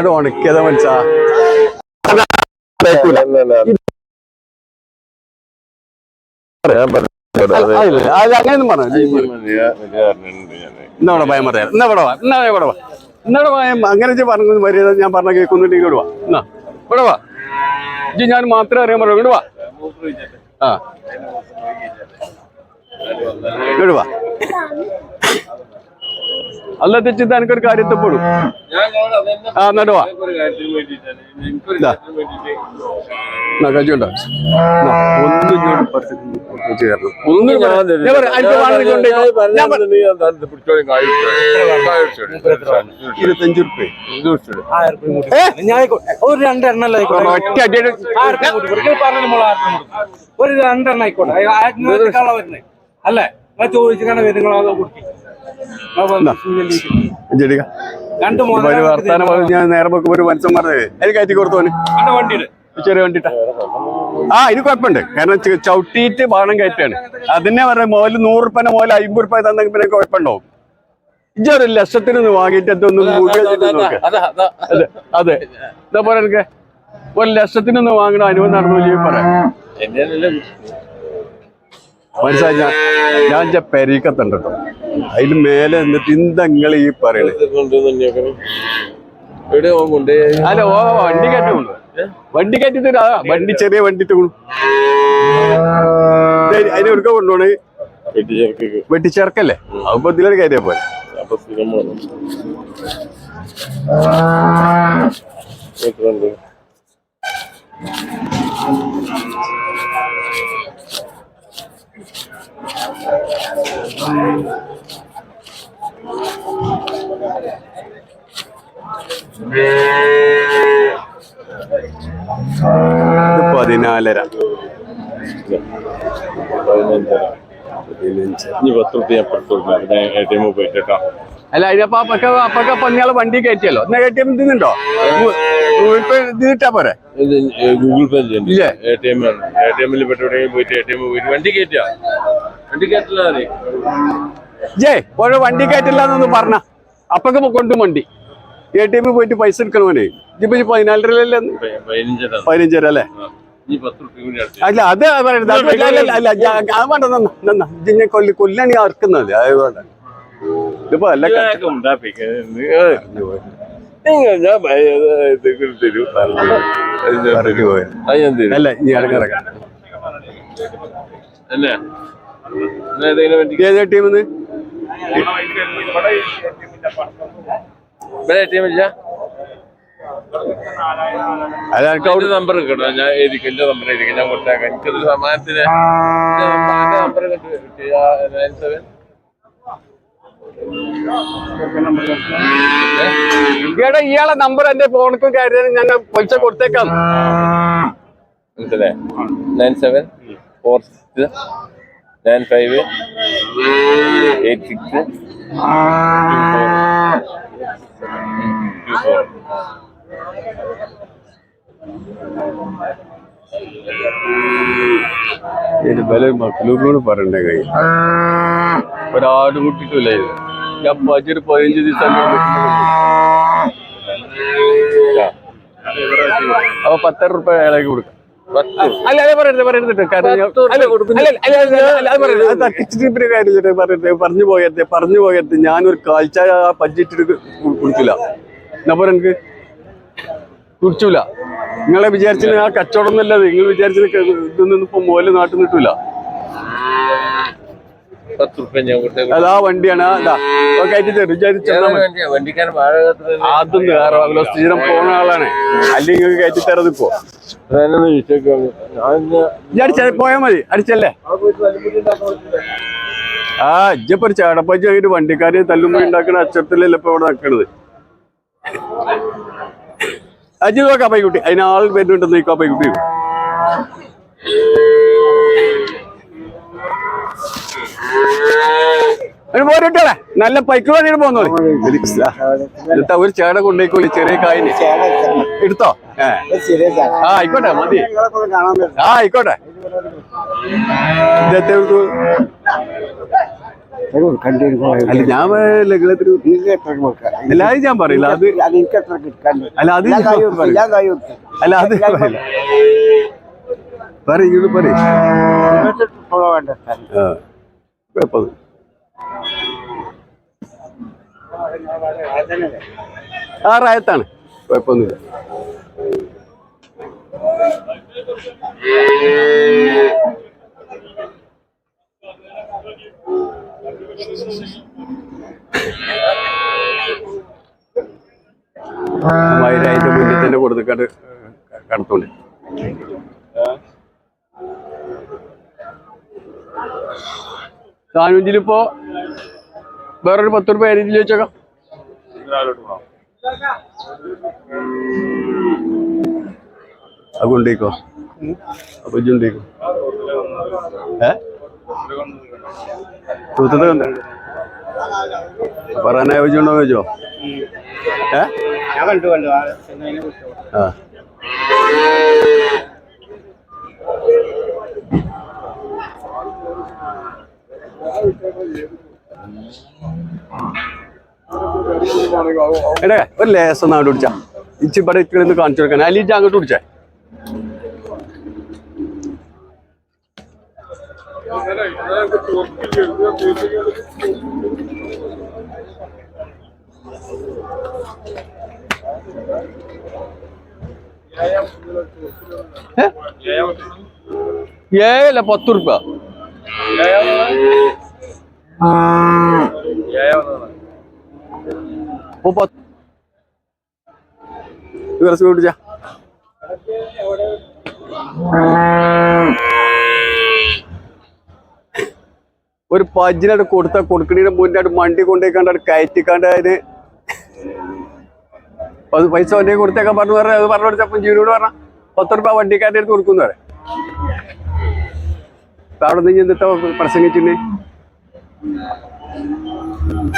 അവിടെ ഉണക്കിയതാ മനസ്സാ അങ്ങനെയൊന്നും പറഞ്ഞു ഇന്നവിടെ ഭയം പറയാം. ഇന്ന ഇവിടെ വാ ഇന്ന ഇവിടെ വാ. ഇന്നവിടെ ഭയം അങ്ങനെ പറഞ്ഞു മര്യാദ ഞാൻ പറഞ്ഞ കേൾക്കുന്നുണ്ട് ഇങ്ങോട്ട് വാ. എന്നാ ഇവിടെ വാ. ഇജ്ജി ഞാൻ മാത്രമേ അറിയാൻ പറയൂ ഇങ്ങോട്ട് വാ. ആ. ഇങ്ങോട്ട് വാ. അല്ല തെച്ചിട്ട് എനിക്കൊരു കാര്യത്തെപ്പോഴും ആ എന്നിട്ട് വാ. ഇതാ. എന്നാ, കജ്ജുണ്ടോ? എന്നാ, ഒന്നും ഇങ്ങോട്ട് പറിച്ചിട്ട് കുറച്ച് കയറണം. ഒന്നും ഇവിടെ- ഞാൻ ഇരുപത്തഞ്ച് റുപ്യ ഒരു രണ്ടെണ്ണം പോലും ആയിക്കോട്ടെ. ഒറ്റ അടിയുടെ ആയിരം രൂപ കൊടുക്ക്. നിങ്ങൾ പറഞ്ഞ മോളെ ആയിരം രൂപ കൊടുക്ക്. ഒരു രണ്ടെണ്ണ ആയിക്കോട്ടെ. അല്ലേ? ചോദിച്ചിട്ടാണ് വരുന്നത്. കൊടുക്കി. ഒരു വർത്താനം ഞാൻ നേരെ വെക്കുമ്പോ ഒരു പറഞ്ഞത് അതിന് കയറ്റി കൊടുത്തോന് ചെറിയ വണ്ടിട്ടാ. ആ ഇത് കുഴപ്പമുണ്ട്. കാരണം ചവിട്ടിയിട്ട് ബാണം കയറ്റാണ് അതിനെ പറഞ്ഞ മോൽ നൂറ് റുപ്യന്റെ മോൽ അമ്പത് റുപ്യ തന്നെങ്കിൽ പിന്നെ കുഴപ്പമുണ്ടാവും. ഇജ്ജൊരു ലക്ഷത്തിന് വാങ്ങിയിട്ട് എന്തൊന്നും നോക്ക്. അതെ അതെ. ഇതാ പോലെ എനിക്ക് ഒരു ലക്ഷത്തിനൊന്ന് വാങ്ങണ അനുഭവം നടന്നു പറയാം. മനസ്സിലായി ഞാൻ ഞാൻ ഇജ്ജ പെരീക്കത്തുണ്ട് കേട്ടോ. അതിന് മേലെ എന്നിട്ട് ഇന്തങ്ങൾ ഈ പറയണേ. എവിടെ കൊണ്ടേ അല്ല ഓ വണ്ടി കയറ്റി കൊണ്ടു വണ്ടി കയറ്റിട്ട് വണ്ടി ചെറിയ വണ്ടി അതിന് എടുക്ക കൊണ്ടുപോണേ? വെട്ടിച്ചേർക്ക് വെട്ടിച്ചേർക്കല്ലേ? അപ്പൊ ഇതിലൊരു കാര്യ പോലെ അപ്പൊ സ്ഥിരം വേണം എത്രയുണ്ട് ഇത് പതിനാലര പതിനഞ്ചര ഇനി പത്ത് റുപ്യ അപ്പുറത്ത് കൊടുക്കാം ഞാൻ എ ടി എം പോയിട്ട് കേട്ടോ. അല്ല അതിനപ്പോ അപ്പൊക്കെ അപ്പൊക്കെ പന്നിയാളെ വണ്ടി കയറ്റിയല്ലോ. എന്നാ കയറ്റിയ ഇതിന്നുണ്ടോ ഇപ്പൊ ഇതിട്ടാ പോരെ? Google Pay? A T M ആണ് എ ടി എമ്മിൽ പെട്ട് എവിടെയെങ്കിലും പോയിട്ട് എ ടി എം പോയിട്ട് വണ്ടി കയറ്റാ വണ്ടി കയറ്റില്ല ജേ ഓരോ വണ്ടി കയറ്റില്ലാന്നൊന്ന് പറഞ്ഞ. അപ്പൊക്കെ കൊണ്ടു വണ്ടി. എ ടി എമ്മിൽ പോയിട്ട് പൈസ എടുക്കണമോനെ ഇതിപ്പോ ഈ പതിനാലരല്ലേ പ- പതിനഞ്ചര. അല്ലേ അല്ല അത് പറയരുത്. അല്ല, അത് വേണ്ട നന്ന ഇതിനെ കൊല്ലി കൊല്ലാണ് ഈ അറക്കുന്നത് അത് വേണ്ട. ഇതിപ്പോ അല്ല അല്ല അല്ലേ? ഏത് ടീമിന്ന് ഇവിടെ എ ടി എം ഇല്ല? അത് എനിക്ക് നമ്പർ കിട്ടണം ഞാൻ എഴുതിക്കും എന്റെ നമ്പർ എഴുതിക്കും. ഞാൻ കൊടുത്തേക്കാം. എനിക്കൊരു സമാനത്തിന് നമ്പർ നയൻ സെവൻ എടാ ഇയാളെ നമ്പർ എന്റെ ഫോണിക്കും കാര്യം ഞങ്ങൾ പൈസ കൊടുത്തേക്കാം. മനസ്സിലേ nine seven four six nine five eight six ഇതിന് വില പറയണ്ടേ കൈ ഒരാട് കുട്ടിക്കില്ലേ ഞാൻ പച്ചൊരു പതിനഞ്ച് ദിവസം അപ്പൊ പത്തര റുപ്യ അയാളേക്ക് കൊടുക്കാം അല്ല പറയരുത് പറയരുത്. കാര്യം പറയരുത്. പറഞ്ഞു പോയത്തെ പറഞ്ഞു പോയത്തെ ഞാനൊരു കാഴ്ച ബഡ്ജറ്റ് കുടിക്കില്ല എന്നാ പോലെ എനിക്ക് കുടിച്ചില്ല. നിങ്ങളെ വിചാരിച്ചത് ആ കച്ചവടം എന്നല്ലത് നിങ്ങൾ വിചാരിച്ചത് ഇതൊന്നും ഇപ്പൊ മോൽ നാട്ടിൽ നിട്ടില്ല പത്ത് റുപ്യ ഞാൻ കൊടുത്തേക്കും അതാ വണ്ടിയാണ് അതാ വേറെ സ്ഥിരം പോണ ആളാണ്. അല്ലെങ്കിൽ നിങ്ങൾക്ക് കയറ്റി തരത് ഇപ്പോ പോയാ മതി അടിച്ചല്ലേ? ആ ഇജ്ജപ്പൊ ഒരു ചേടപ്പച്ച ആയിട്ട് വണ്ടിക്കാര് തല്ലുമ്പോ ഉണ്ടാക്കണ അച്ചത്തിലല്ല ഇപ്പൊ ഇവിടെ നിക്കണത് അജി നോക്കാം പൈക്കുട്ടി. അതിനാൾ വരുന്നുണ്ട് നോക്കാം പൈക്കുട്ടി പോരട്ടെ നല്ല പൈക്ക് വേണ്ടി പോന്നോളി. എന്നിട്ട് ഒരു ചേട കൊണ്ടേക്കോളി ചെറിയ കായിന്. എടുത്തോ? ആ ആയിക്കോട്ടെ മതി. ആ ആയിക്കോട്ടെ. എടുത്തു അല്ല ഞാൻ ലഗ്നത്തിന് എല്ലാവരും ഞാൻ പറയില്ല. അത് അല്ല അത് അല്ല അത് പറയില്ല. പറയൂ പറയൂ. പറയും ആ റായത്താണ്. കുഴപ്പമൊന്നുമില്ല. അതിന്റെ മുന്നിൽ തന്നെ കൊടുത്തിട്ട് കടത്തോണ്ട്. സാനൂഞ്ചിലിപ്പോ വേറൊരു പത്ത് റുപ്യ അരിഞ്ചിൽ വെച്ചേക്കാം അതുകൊണ്ടേക്കോ അപ്പൊ ഇജുണ്ടേക്കോ ഏ? തൂത്തത് കണ്ട. പറയാനാ വെച്ചുണ്ടോ വെച്ചോ ഏ? ആ. എടേ ഒരു ലേസം ഒന്ന് അങ്ങോട്ട് പിടിച്ചാ. ഇച്ചി ഇവിടെ ഒന്ന് കാണിച്ചു കൊടുക്കാൻ. ഇജ്ജ് അങ്ങോട്ട് പിടിച്ചേ. ഏഴല്ല പത്ത് റുപ്യ ഒരു പജിനായിട്ട് കൊടുത്ത കൊടുക്കണിയുടെ മുന്നായിട്ട് മണ്ടി കൊണ്ടേക്കാണ്ട് കയറ്റിക്കാണ്ട് അതിന് അത് പൈസ വണ്ടി കൊടുത്തേക്കാൻ പറഞ്ഞു പറഞ്ഞ അത് പറഞ്ഞു കൊടുത്തപ്പം ജീവനോട് പറഞ്ഞ പത്ത് റുപ്യ വണ്ടിക്കാരുടെ അടുത്ത് കൊടുക്കുന്നു പറയാം. അവിടെ നിന്ന് എന്നിട്ട് പ്രസംഗിച്ചിട്ടുണ്ട് うん。